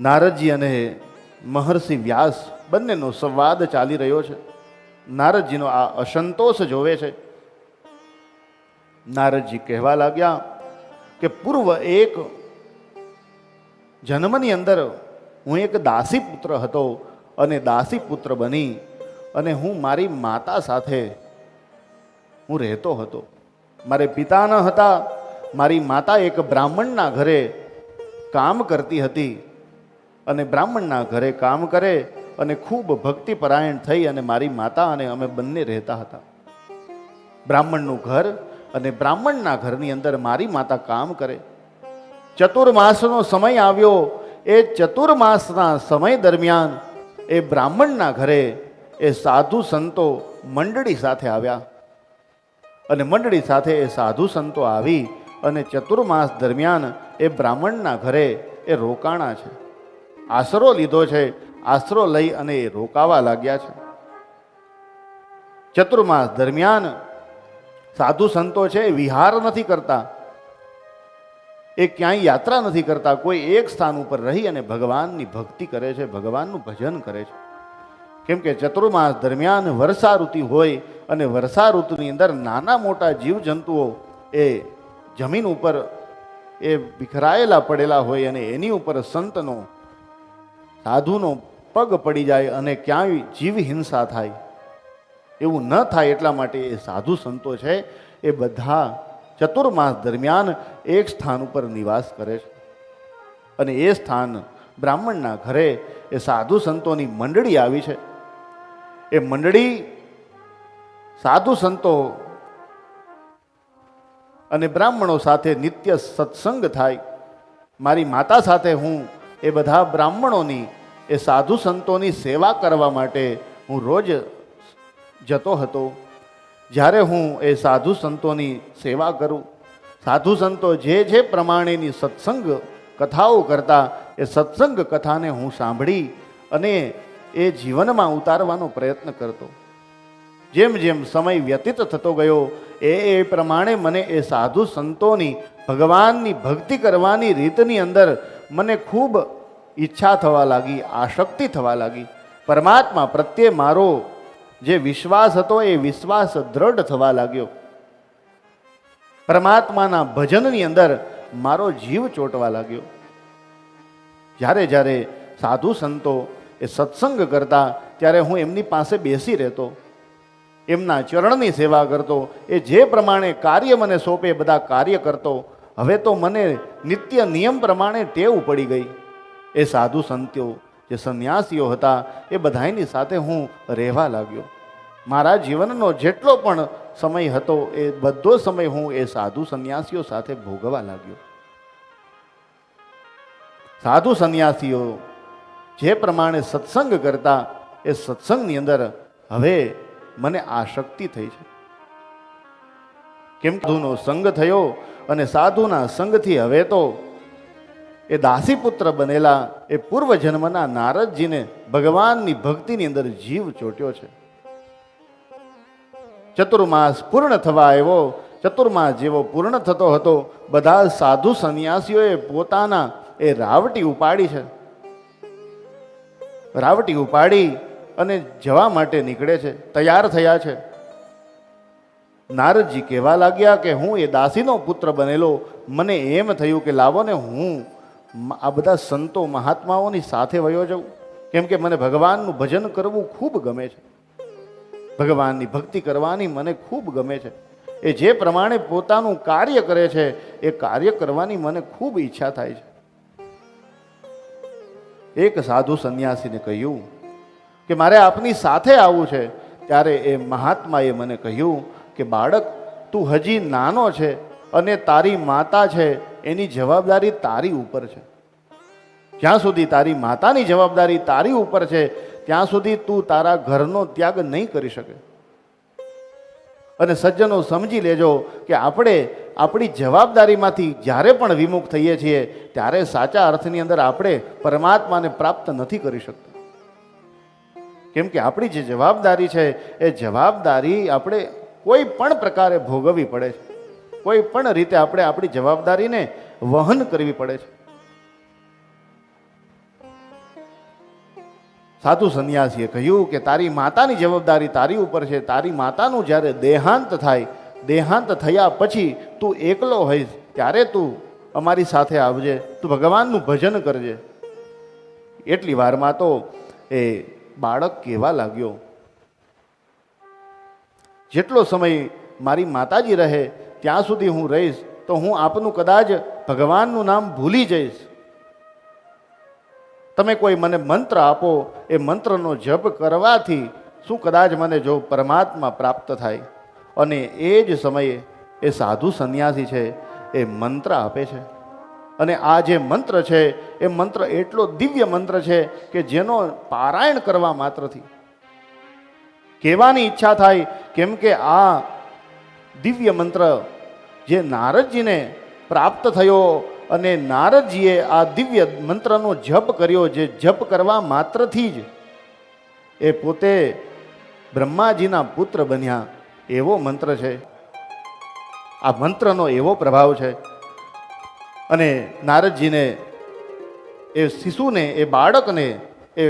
નારદજી અને મહર્ષિ વ્યાસ બંનેનો સંવાદ ચાલી રહ્યો છે. નારદજીનો આ અસંતોષ જોવે છે. નારદજી કહેવા લાગ્યા કે પૂર્વ એક જન્મની અંદર હું એક દાસી પુત્ર હતો અને દાસી પુત્ર બની અને હું મારી માતા સાથે હું રહેતો હતો. મારે પિતા ન હતા, મારી માતા એક બ્રાહ્મણના ઘરે કામ કરતી હતી. અને બ્રાહ્મણના ઘરે કામ કરે અને ખૂબ ભક્તિપરાયણ થઈ અને મારી માતા અને અમે બંને રહેતા હતા. બ્રાહ્મણનું ઘર અને બ્રાહ્મણના ઘરની અંદર મારી માતા કામ કરે. ચતુર્માસનો સમય આવ્યો. એ ચતુર્માસના સમય દરમિયાન એ બ્રાહ્મણના ઘરે એ સાધુ સંતો મંડળી સાથે આવ્યા. અને મંડળી સાથે એ સાધુ સંતો આવી અને ચતુર્માસ દરમિયાન એ બ્રાહ્મણના ઘરે એ રોકાણા છે. આશરો લીધો છે, આશરો લઈ અને એ રોકાવા લાગ્યા છે. ચતુર્માસ દરમિયાન સાધુ સંતો છે, વિહાર નથી કરતા. એ ક્યાંય યાત્રા નથી કરતા, કોઈ એક સ્થાન ઉપર રહી અને ભગવાનની ભક્તિ કરે છે, ભગવાનનું ભજન કરે છે. કેમ કે ચતુર્માસ દરમિયાન વર્ષા ઋતુ હોય અને વર્ષા ઋતુની અંદર નાના મોટા જીવજંતુઓ એ જમીન ઉપર એ વિખરાયેલા પડેલા હોય અને એની ઉપર સંતનો સાધુનો પગ પડી જાય અને ક્યાંય જીવ હિંસા થાય. એવું ન થાય એટલા માટે એ સાધુ સંતો છે, એ બધા ચતુર્માસ દરમિયાન એક સ્થાન ઉપર નિવાસ કરે છે. અને એ સ્થાન બ્રાહ્મણના ઘરે એ સાધુ સંતોની મંડળી આવી છે. એ મંડળી સાધુ સંતો અને બ્રાહ્મણો સાથે નિત્ય સત્સંગ થાય. મારી માતા સાથે હું એ બધા બ્રાહ્મણોની, એ સાધુ સંતોની સેવા કરવા માટે હું રોજ જતો હતો. જ્યારે હું એ સાધુ સંતોની સેવા કરું, સાધુ સંતો જે જે પ્રમાણેની સત્સંગ કથાઓ કરતા, એ સત્સંગ કથાને હું સાંભળી અને એ જીવનમાં ઉતારવાનો પ્રયત્ન કરતો. જેમ જેમ સમય વ્યતીત થતો ગયો, એ એ પ્રમાણે મને એ સાધુ સંતોની, ભગવાનની ભક્તિ કરવાની રીતની અંદર મને ખૂબ ઈચ્છા થવા લાગી, આશક્તિ થવા લાગી. પરમાત્મા પ્રત્યે મારો જે વિશ્વાસ હતો એ વિશ્વાસ દ્રઢ થવા લાગ્યો. પરમાત્માના ભજનની અંદર મારો જીવ ચોંટવા લાગ્યો. જ્યારે જ્યારે સાધુ સંતો એ સત્સંગ કરતા, ત્યારે હું એમની પાસે બેસી રહેતો. એમના ચરણની સેવા કરતો, એ જે પ્રમાણે કાર્ય મને સોંપે બધા કાર્ય કરતો. હવે તો મને નિત્ય નિયમ પ્રમાણે ટેવ પડી ગઈ. એ સાધુ સંત્યો જે સંન્યાસીઓ હતા, એ બધાની સાથે હું રહેવા લાગ્યો. મારા જીવનનો જેટલો પણ સમય હતો, એ બધો સમય હું એ સાધુ સંન્યાસીઓ સાથે ભોગવા લાગ્યો. સાધુ સંન્યાસીઓ જે પ્રમાણે સત્સંગ કરતા, એ સત્સંગની અંદર હવે મને આશક્તિ થઈ છે. કેમ સાધુનો સંગ થયો અને સાધુના સંગથી હવે તો એ દાસી પુત્ર બનેલા એ પૂર્વ જન્મના નારદજીને ભગવાનની ભક્તિની અંદર જીવ ચોટ્યો છે. ચતુર્માસ પૂર્ણ થવા આવ્યો, ચતુર્માસ જેવો પૂર્ણ થતો હતો, બધા સાધુ સંન્યાસીઓએ પોતાના એ રાવટી ઉપાડી છે. રાવટી ઉપાડી અને જવા માટે નીકળે છે, તૈયાર થયા છે. નારદજી કહેવા લાગ્યા કે હું એ દાસીનો પુત્ર બનેલો. મને એમ થયું કે લાવો ને હું આ બધા સંતો મહાત્માઓની સાથે વયો જાઉં. કેમ કે મને ભગવાનનું ભજન કરવું ખૂબ ગમે છે. ભગવાનની ભક્તિ કરવાની મને ખૂબ ગમે છે. એ જે પ્રમાણે પોતાનું કાર્ય કરે છે, એ કાર્ય કરવાની મને ખૂબ ઈચ્છા થાય છે. એક સાધુ સંન્યાસીને કહ્યું કે મારે આપની સાથે આવવું છે. ત્યારે એ મહાત્માએ મને કહ્યું કે બાળક, તું હજી નાનો છે અને તારી માતા છે, એની જવાબદારી તારી ઉપર છે. જ્યાં સુધી તારી માતાની જવાબદારી તારી ઉપર છે, ત્યાં સુધી તું તારા ઘરનો ત્યાગ નહીં કરી શકે. અને સજ્જનો સમજી લેજો કે આપણે આપણી જવાબદારીમાંથી જ્યારે પણ વિમુખ થઈએ છીએ, ત્યારે સાચા અર્થની અંદર આપણે પરમાત્માને પ્રાપ્ત નથી કરી શકતા. કેમ કે આપણી જે જવાબદારી છે, એ જવાબદારી આપણે કોઈ પણ પ્રકારે ભોગવવી પડે છે. કોઈ પણ રીતે આપણે આપણી જવાબદારીને વહન કરવી પડે છે. સાધુ સંન્યાસીએ કહ્યું કે તારી માતાની જવાબદારી તારી ઉપર છે. તારી માતાનું જ્યારે દેહાંત થાય, દેહાંત થયા પછી તું એકલો હોઈશ, ત્યારે તું અમારી સાથે આવજે. તું ભગવાનનું ભજન કરજે. એટલી વારમાં તો એ બાળક કહેવા લાગ્યો? જેટલો સમય મારી માતાજી રહે, ત્યાં સુધી હું રહીશ, તો હું આપનું કદાચ ભગવાનનું નામ ભૂલી જઈશ. તમે કોઈ મને મંત્ર આપો, એ મંત્રનો જપ કરવાથી શું કદાચ મને જો પરમાત્મા પ્રાપ્ત થાય? અને એ જ સમયે એ સાધુ સંન્યાસી છે, એ મંત્ર આપે છે. અને આ જે મંત્ર છે, એ મંત્ર એટલો દિવ્ય મંત્ર છે કે જેનો પારાયણ કરવા માત્રથી કહેવાની ઈચ્છા થાય, કેમ કે આ દિવ્ય મંત્ર જે નારદજીને પ્રાપ્ત થયો અને નારદજીએ આ દિવ્ય મંત્રનો જપ કર્યો, જે જપ કરવા માત્રથી જ એ પોતે બ્રહ્માજીના પુત્ર બન્યા. એવો મંત્ર છે. આ મંત્રનો એવો પ્રભાવ છે. અને નારદજીને એ શિશુને, એ બાળકને એ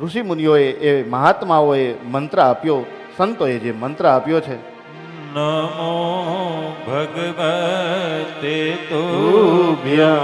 ઋષિમુનિઓએ એ મહાત્માઓએ મંત્ર આપ્યો, સંતોએ જે મંત્ર આપ્યો છે. નમો ભગવતે તુભ્યં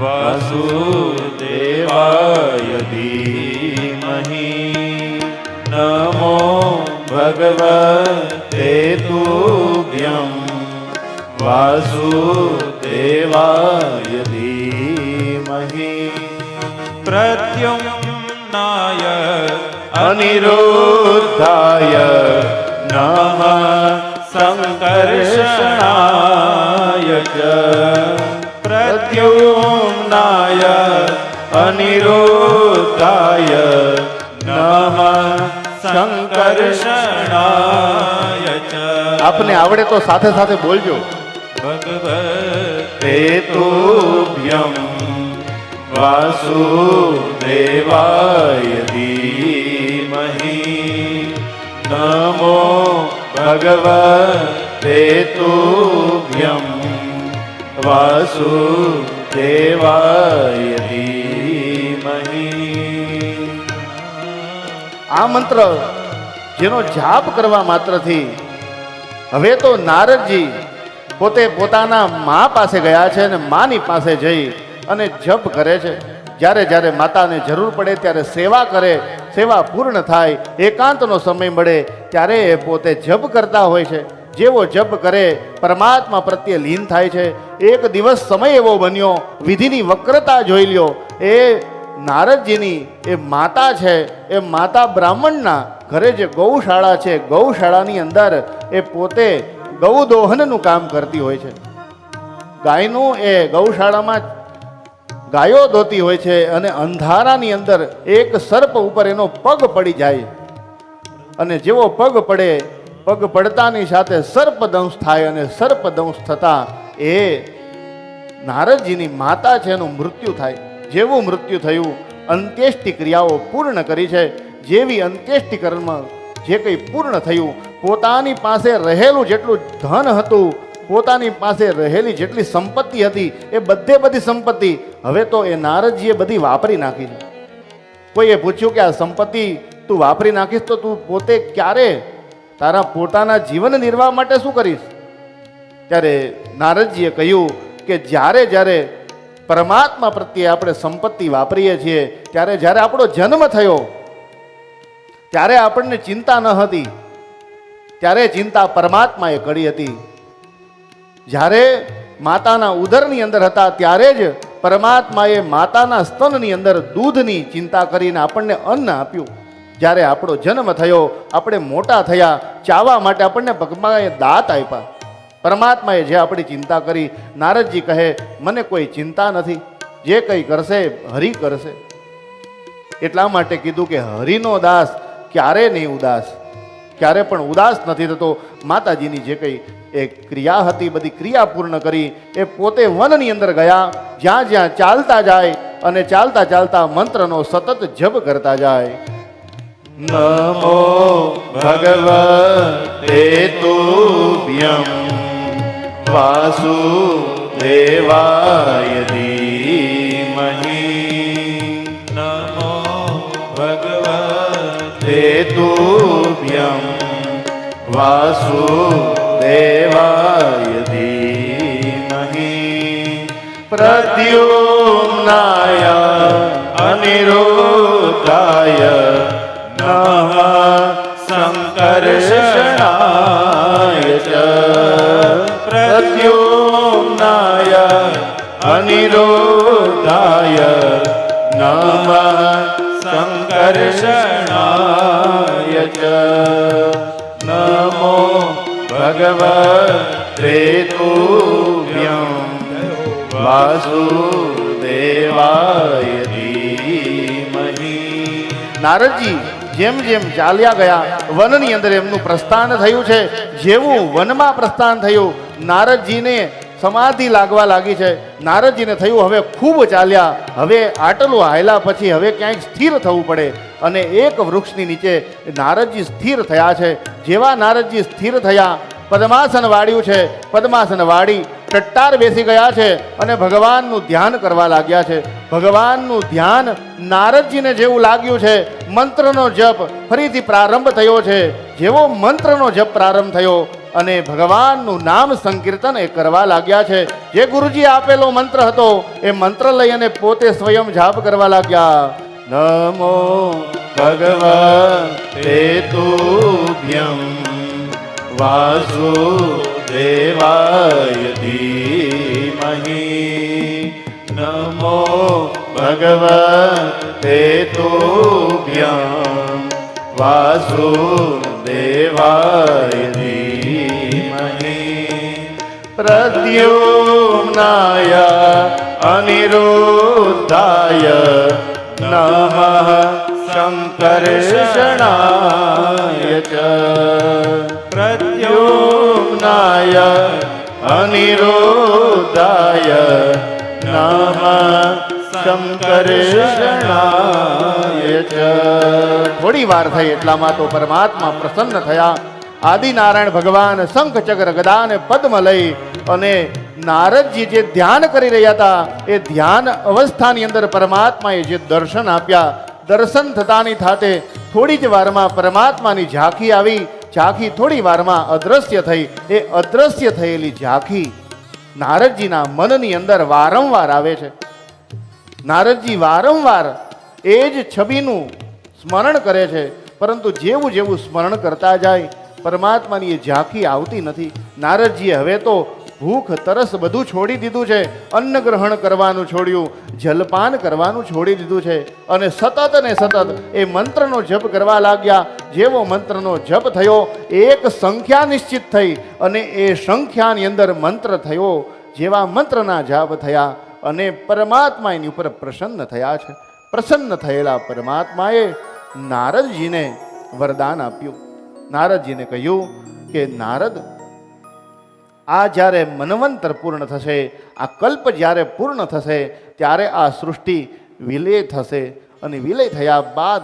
વાસુદેવાય ધીમહિ. નમો ભગવતે તુભ્યં વાસુદેવાય ધીમહિ. પ્રત્યુમ્નાય અનિરુદ્ધાય નમઃ સંકર્ષણાય ચ પ્રદ્યુમ્નાય અનિરોધાય નમઃ સંકર્ષણાય ચ આપને આવડે તો સાથે સાથે બોલજો ભગવતે હેતુભ્યમ વાસુદેવાય ધીમહિ નમો ભગવતે વાસુ વાસુદેવાય ધીમહિ આ મંત્ર જેનો જાપ કરવા માત્રથી હવે તો નારદજી પોતે પોતાના મા પાસે ગયા છે અને માની પાસે જઈ અને જપ કરે છે જ્યારે જ્યારે માતાને જરૂર પડે ત્યારે સેવા કરે, સેવા પૂર્ણ થાય, એકાંતનો સમય મળે, ત્યારે એ પોતે જપ કરતા હોય છે. જેવો જપ કરે, પરમાત્મા પ્રત્યે લીન થાય છે. એક દિવસ સમય એવો બન્યો, વિધિની વક્રતા જોઈ લ્યો. એ નારદજીની, એ માતા છે, એ માતા બ્રાહ્મણના ઘરે જે ગૌશાળા છે, ગૌશાળાની અંદર એ પોતે ગૌદોહનનું કામ કરતી હોય છે. ગાયનું એ ગૌશાળામાં ગાયો ધોતી હોય છે અને અંધારાની અંદર એક સર્પ ઉપર એનો પગ પડી જાય. અને જેવો પગ પડે, પગ પડતાની સાથે સર્પદંશ થાય અને સર્પદંશ થતાં એ નારદજીની માતા છે એનું મૃત્યુ થાય. જેવું મૃત્યુ થયું, અંત્યેષ્ટિ ક્રિયાઓ પૂર્ણ કરી છે. જેવી અંત્યેષ્ટિ જે કંઈ પૂર્ણ થયું, પોતાની પાસે રહેલું જેટલું ધન હતું પોતાની પાસે રહેલી જેટલી સંપત્તિ હતી, એ બધે બધી સંપત્તિ હવે તો એ નારદજીએ બધી વાપરી નાખી કોઈએ પૂછ્યું કે આ સંપત્તિ તું વાપરી નાખીશ તો તું પોતે ક્યારે તારા પોતાના જીવન નિર્વાહ માટે શું કરીશ? ત્યારે નારદજીએ કહ્યું કે જ્યારે જ્યારે પરમાત્મા પ્રત્યે આપણે સંપત્તિ વાપરીએ છીએ, ત્યારે જ્યારે આપણો જન્મ થયો, ત્યારે આપણને ચિંતા ન હતી, ત્યારે ચિંતા પરમાત્માએ કરી હતી. જ્યારે માતાના ઉદરની અંદર હતા ત્યારે જ પરમાત્માએ માતાના સ્તનની અંદર દૂધની ચિંતા કરીને આપણને અન્ન આપ્યું. જ્યારે આપણો જન્મ થયો, આપણે મોટા થયા ચાવા માટે આપણને ભગવાને દાંત આપ્યા. પરમાત્માએ જે આપણી ચિંતા કરી, નારદજી કહે, મને કોઈ ચિંતા નથી. જે કંઈ કરશે, હરિ કરશે. એટલા માટે કીધું કે હરિનો દાસ ક્યારે નહીં ઉદાસ. ક્યારે પણ ઉદાસ નથી થતો. માતાજીની જે કંઈ એ ક્રિયા હતી, બધી ક્રિયા પૂર્ણ કરી, એ પોતે વનની અંદર ગયા. જ્યાં જ્યાં ચાલતા જાય અને ચાલતા ચાલતા મંત્રનો સતત જપ કરતા જાય. નમો ભગવતે તુભ્યમ વાસુદેવાય ધીમહિ. નમો हेतुभ्यं वासुदेवाय धीमहि प्रद्युम्नाय अनिरुद्धाय नमः सङ्कर्षणाय च प्रद्युम्नाय अनिरुद्धाय नमः सङ्कर्षणाय च नमो भगवते तुभ्यं વાસુદેવાય ધીમહિ નારદજી જેમ જેમ ચાલ્યા ગયા વનની અંદર એમનું પ્રસ્થાન થયું છે જેવું વનમાં પ્રસ્થાન થયું નારદજીને સમાધિ લાગવા લાગી છે. નારદજીને થયું, હવે ખૂબ ચાલ્યા. હવે આટલું હાયલા પછી હવે ક્યાંક સ્થિર થવું પડે. અને એક વૃક્ષની નીચે નારદજી સ્થિર થયા છે. જેવા નારદજી સ્થિર થયા, પદ્માસન વાળ્યું છે. પદ્માસન વાળી ટટ્ટાર બેસી ગયા છે અને ભગવાનનું ધ્યાન કરવા લાગ્યા છે. ભગવાનનું ધ્યાન નારદજીને જેવું લાગ્યું છે. મંત્રનો જપ ફરીથી પ્રારંભ થયો છે. જેવો મંત્રનો જપ પ્રારંભ થયો અને ભગવાનનું નામ સંકીર્તન એ કરવા લાગ્યા છે. જે ગુરુજી આપેલો મંત્ર હતો, એ મંત્ર લઈ અને પોતે સ્વયં જાપ કરવા લાગ્યા. નમો ભગવતે તુભ્યમ વાસુદેવાય ધીમહી. નમો ભગવતે તુભ્યમ વાસુદેવાય ધીમહિ. પ્રદ્યુમ્નાય अनिरुद्धाय नमः शङ्कर्षणाय च प्रद्युम्नाय अनिरुद्धाय नमः શંકર્ષણાય ચ. થોડી વાર થઈ એટલામાં તો પરમાત્મા પ્રસન્ન થયા. આદિનારાયણ ભગવાન શંખ ચક્ર ગદાન પદ્મ લઈ અને નારદજી જે ધ્યાન કરી રહ્યા હતા, એ ધ્યાન અવસ્થાની અંદર પરમાત્માએ જે દર્શન આપ્યા, દર્શન થતાની થાતે થોડી જ વારમાં પરમાત્માની ઝાંખી આવી, ઝાંખી થોડી વારમાં અદ્રશ્ય થઈ, એ અદ્રશ્ય થયેલી ઝાંખી નારદજીના મનની અંદર વારંવાર આવે છે. નારદજી વારંવાર એ જ છબીનું સ્મરણ કરે છે, પરંતુ જેવું જેવું સ્મરણ કરતા જાય પરમાત્માની એ ઝાંખી આવતી નથી. નારદજીએ હવે તો ભૂખ, તરસ બધું છોડી દીધું છે. અન્ન ગ્રહણ કરવાનું છોડ્યું, જલપાન કરવાનું છોડી દીધું છે. અને સતત ને સતત એ મંત્રનો જપ કરવા લાગ્યા. જેવો મંત્રનો જપ થયો, એક સંખ્યા નિશ્ચિત થઈ અને એ સંખ્યાની અંદર મંત્ર થયો. જેવા મંત્રના જાપ થયા અને પરમાત્મા એની ઉપર પ્રસન્ન થયા છે. પ્રસન્ન થયેલા પરમાત્માએ નારદજીને વરદાન આપ્યું. નારદજીને કહ્યું કે, નારદ, આ જ્યારે મનવંતર પૂર્ણ થશે, આ કલ્પ જ્યારે પૂર્ણ થશે, ત્યારે આ સૃષ્ટિ વિલય થશે. અને વિલય થયા બાદ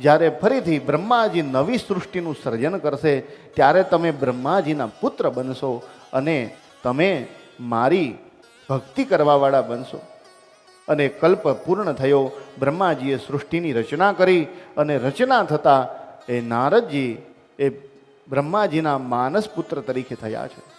જ્યારે ફરીથી બ્રહ્માજી નવી સૃષ્ટિનું સર્જન કરશે, ત્યારે તમે બ્રહ્માજીના પુત્ર બનશો અને તમે મારી ભક્તિ કરવાવાળા બનશો. અને કલ્પ પૂર્ણ થયો, બ્રહ્માજીએ સૃષ્ટિની રચના કરી અને રચના થતાં એ નારદજી એ બ્રહ્માજીના માનસ પુત્ર તરીકે થયા છે.